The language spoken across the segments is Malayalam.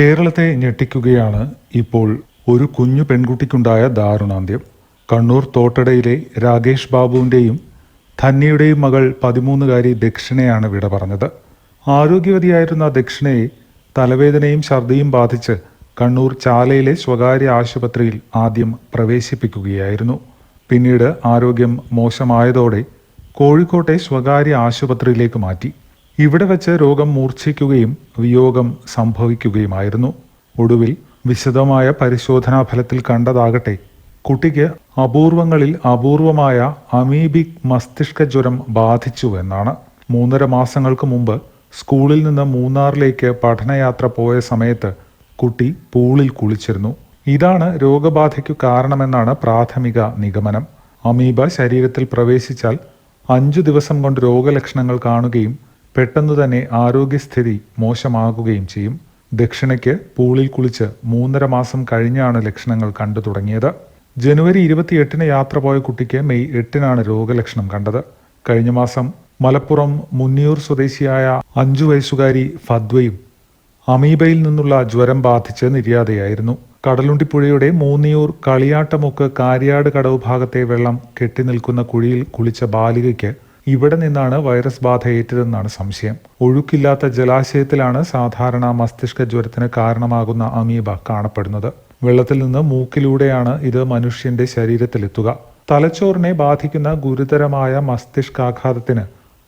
കേരളത്തെ ഞെട്ടിക്കുകയാണ് ഇപ്പോൾ ഒരു കുഞ്ഞു പെൺകുട്ടിക്കുണ്ടായ ദാരുണാന്ത്യം. കണ്ണൂർ തോട്ടടയിലെ രാകേഷ് ബാബുവിന്റെയും ധന്യയുടെയും മകൾ പതിമൂന്നുകാരി ദക്ഷിണയാണ് വിട പറഞ്ഞത്. ആരോഗ്യവതിയായിരുന്ന ദക്ഷിണയെ തലവേദനയും ഛർദിയും ബാധിച്ച് കണ്ണൂർ ചാലയിലെ സ്വകാര്യ ആശുപത്രിയിൽ ആദ്യം പ്രവേശിപ്പിക്കുകയായിരുന്നു. പിന്നീട് ആരോഗ്യം മോശമായതോടെ കോഴിക്കോട്ടെ സ്വകാര്യ ആശുപത്രിയിലേക്ക് മാറ്റി. ഇവിടെ വെച്ച് രോഗം മൂർച്ഛിക്കുകയും വിയോഗം സംഭവിക്കുകയുമായിരുന്നു. ഒടുവിൽ വിശദമായ പരിശോധനാ ഫലത്തിൽ കണ്ടതാകട്ടെ കുട്ടിക്ക് അപൂർവങ്ങളിൽ അപൂർവമായ അമീബിക് മസ്തിഷ്ക ജ്വരം ബാധിച്ചു എന്നാണ്. മൂന്നര മാസങ്ങൾക്ക് മുമ്പ് സ്കൂളിൽ നിന്ന് മൂന്നാറിലേക്ക് പഠനയാത്ര പോയ സമയത്ത് കുട്ടി പൂളിൽ കുളിച്ചിരുന്നു. ഇതാണ് രോഗബാധയ്ക്കു കാരണമെന്നാണ് പ്രാഥമിക നിഗമനം. അമീബ ശരീരത്തിൽ പ്രവേശിച്ചാൽ അഞ്ചു ദിവസം കൊണ്ട് രോഗലക്ഷണങ്ങൾ കാണുകയും പെട്ടെന്ന് തന്നെ ആരോഗ്യസ്ഥിതി മോശമാകുകയും ചെയ്യും. ദക്ഷിണയ്ക്ക് പൂളിൽ കുളിച്ച് മൂന്നര മാസം കഴിഞ്ഞാണ് ലക്ഷണങ്ങൾ കണ്ടു തുടങ്ങിയത്. ജനുവരി ഇരുപത്തിയെട്ടിന് യാത്ര പോയ കുട്ടിക്ക് മെയ് എട്ടിനാണ് രോഗലക്ഷണം കണ്ടത്. കഴിഞ്ഞ മാസം മലപ്പുറം മുന്നിയൂർ സ്വദേശിയായ അഞ്ചു വയസ്സുകാരി ഫദ്വയും അമീബയിൽ നിന്നുള്ള ജ്വരം ബാധിച്ച് നിര്യാതയായിരുന്നു. കടലുണ്ടിപ്പുഴയുടെ മൂന്നിയൂർ കളിയാട്ടമുക്ക് കാര്യാട് കടവ് ഭാഗത്തെ വെള്ളം കെട്ടിനിൽക്കുന്ന കുഴിയിൽ കുളിച്ച ബാലികയ്ക്ക് ഇവിടെ നിന്നാണ് വൈറസ് ബാധ ഏറ്റതെന്നാണ് സംശയം. ഒഴുക്കില്ലാത്ത ജലാശയത്തിലാണ് സാധാരണ മസ്തിഷ്ക ജ്വരത്തിന് കാരണമാകുന്ന അമീബ കാണപ്പെടുന്നത്. വെള്ളത്തിൽ നിന്ന് മൂക്കിലൂടെയാണ് ഇത് മനുഷ്യന്റെ ശരീരത്തിലെത്തുക. തലച്ചോറിനെ ബാധിക്കുന്ന ഗുരുതരമായ മസ്തിഷ്കാഘാതത്തിന്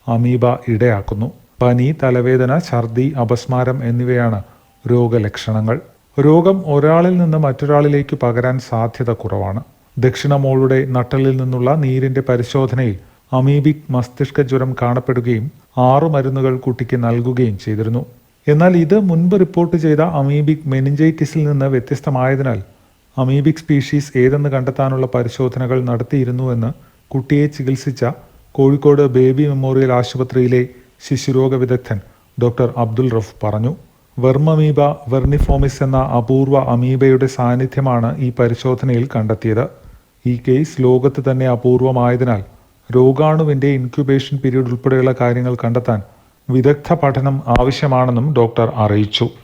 അമീബ ഇടയാക്കുന്നു. പനി തലവേദന ഛർദി അപസ്മാരം എന്നിവയാണ് രോഗലക്ഷണങ്ങൾ. രോഗം ഒരാളിൽ നിന്ന് മറ്റൊരാളിലേക്ക് പകരാൻ സാധ്യത കുറവാണ്. ദക്ഷിണമോളുടെ നട്ടലിൽ നിന്നുള്ള നീരിന്റെ പരിശോധനയിൽ അമീബിക് മസ്തിഷ്ക ജ്വരം കാണപ്പെടുകയും ആറു മരുന്നുകൾ കുട്ടിക്ക് നൽകുകയും ചെയ്തിരുന്നു. എന്നാൽ ഇത് മുൻപ് റിപ്പോർട്ട് ചെയ്ത അമീബിക് മെനിഞ്ചൈറ്റിസിൽ നിന്ന് വ്യത്യസ്തമായതിനാൽ അമീബിക് സ്പീഷീസ് ഏതെന്ന് കണ്ടെത്താനുള്ള പരിശോധനകൾ നടത്തിയിരുന്നുവെന്ന് കുട്ടിയെ ചികിത്സിച്ച കോഴിക്കോട് ബേബി മെമ്മോറിയൽ ആശുപത്രിയിലെ ശിശുരോഗ വിദഗ്ധൻ ഡോക്ടർ അബ്ദുൽ റഫ് പറഞ്ഞു. വെർമമീബ വെർണിഫോമിസ് എന്ന അപൂർവ അമീബയുടെ സാന്നിധ്യമാണ് ഈ പരിശോധനയിൽ കണ്ടെത്തിയത്. ഈ കേസ് ലോകത്ത് തന്നെ അപൂർവമായതിനാൽ രോഗാണുവിന്റെ ഇൻക്യുബേഷൻ പീരീഡ് ഉൾപ്പെടെയുള്ള കാര്യങ്ങൾ കണ്ടെത്താൻ വിദഗ്ധ പഠനം ആവശ്യമാണെന്നും ഡോക്ടർ അറിയിച്ചു.